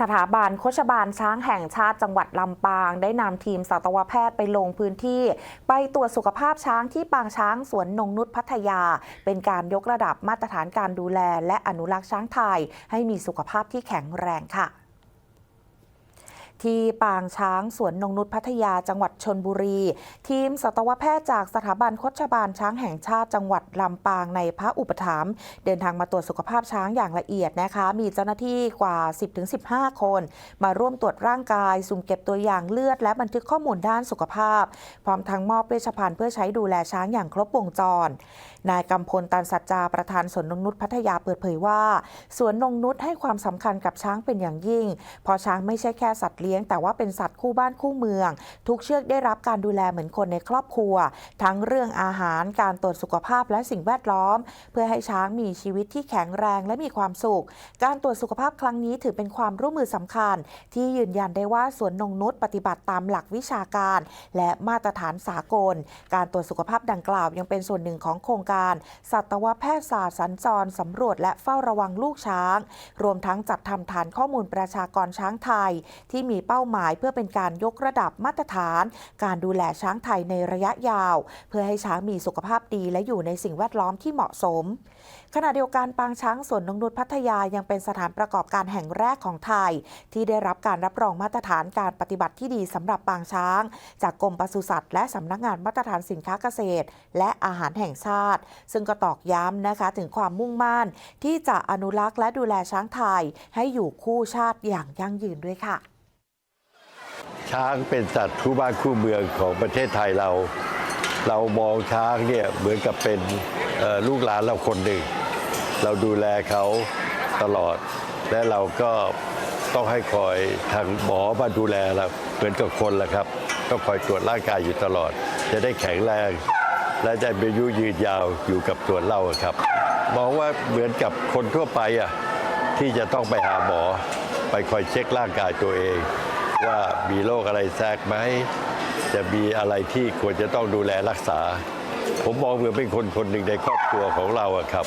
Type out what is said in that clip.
สถาบันโคชบาลช้างแห่งชาติจังหวัดลำปาง ได้นำทีมสัตวแพทย์ไปลงพื้นที่ ไปตรวจสุขภาพช้างที่ปางช้างสวนนงนุษพัทยา เป็นการยกระดับมาตรฐานการดูแล และอนุรักษ์ช้างไทย ให้มีสุขภาพที่แข็งแรงค่ะ ที่ปางช้างสวนนงนุษพัทยาจังหวัดชนบุรี ทีมสัตวแพทย์จากสถาบันโคชบาลช้างแห่งชาติจังหวัดลำปางในพระอุปถัมภ์เดินทางมาตรวจสุขภาพช้างอย่างละเอียดนะคะ มีเจ้าหน้าที่กว่า 10-15 คน มาร่วมตรวจร่างกาย สุ่มเก็บตัวอย่างเลือด และบันทึกข้อมูลด้านสุขภาพ พร้อมทั้งมอบเวชภัณฑ์เพื่อใช้ดูแลช้างอย่างครบวงจร นายกำพลตันสัจจาประธานสวนนงนุษพัทยาเปิดเผยว่าสวนนงนุษให้ความสำคัญกับช้างเป็นอย่างยิ่ง เพราะช้างไม่ใช่แค่สัตว์เลี้ยง แต่ว่าเป็นสัตว์คู่บ้านคู่เมือง ทุกเชือกได้รับการดูแลเหมือนคนในครอบครัว ทั้งเรื่องอาหารการตรวจสุขภาพและสิ่งแวดล้อม เพื่อให้ช้างมีชีวิตที่แข็งแรงและมีความสุข การตรวจสุขภาพครั้งนี้ถือเป็นความร่วมมือสำคัญ ที่ยืนยันได้ว่าสวนนงนุษปฏิบัติตามหลักวิชาการ และมาตรฐานสากล การตรวจสุขภาพดังกล่าว ยังเป็นส่วนหนึ่งของโครงการสัตวแพทยศาสตร์สัญจรสำรวจและเฝ้าระวังลูกช้าง รวมทั้งจัดทำฐานข้อมูลประชากรช้างไทย ที่มีเป้าหมาย เพื่อเป็นการยกระดับมาตรฐาน การดูแลช้างไทยในระยะยาว เพื่อให้ช้างมีสุขภาพดีและอยู่ในสิ่งแวดล้อมที่เหมาะสม ขณะเดียวกันปางช้างสวนนงนุษพัทยายังเป็นสถานประกอบการแห่งแรกของไทย ที่ได้รับการรับรองมาตรฐานการปฏิบัติที่ดีสำหรับปางช้าง จากกรมปศุสัตว์และสำนักงานมาตรฐานสินค้าเกษตร และอาหารแห่งชาติ ซึ่งก็ตอกย้ำนะคะถึงความมุ่งมั่นที่จะอนุรักษ์และดูแลช้างไทย ให้อยู่คู่ชาติอย่างยั่งยืนด้วยค่ะ ช้างเป็นสัตว์คู่บ้านคู่เมืองของประเทศไทยเรา เรามองช้างเนี่ยเหมือนกับเป็นลูกหลานเราคนหนึ่ง เราดูแลเขาตลอด และเราก็ต้องให้คอยทางหมอมาดูแลเราเหมือนกับคนแหละครับต้องคอยตรวจร่างกายอยู่ตลอด จะได้แข็งแรง และจะมีอายุยืนยาวอยู่กับตัวเราครับมองว่าเหมือนกับคนทั่วไปอะที่จะต้องไปหาหมอ ไปคอยเช็คร่างกายตัวเอง ว่ามีโรคอะไรแทรกไหมจะมีอะไรที่ควรจะต้องดูแลรักษา ผมมองเหมือนเป็นคนคนหนึ่งในครอบครัวของเราอะครับ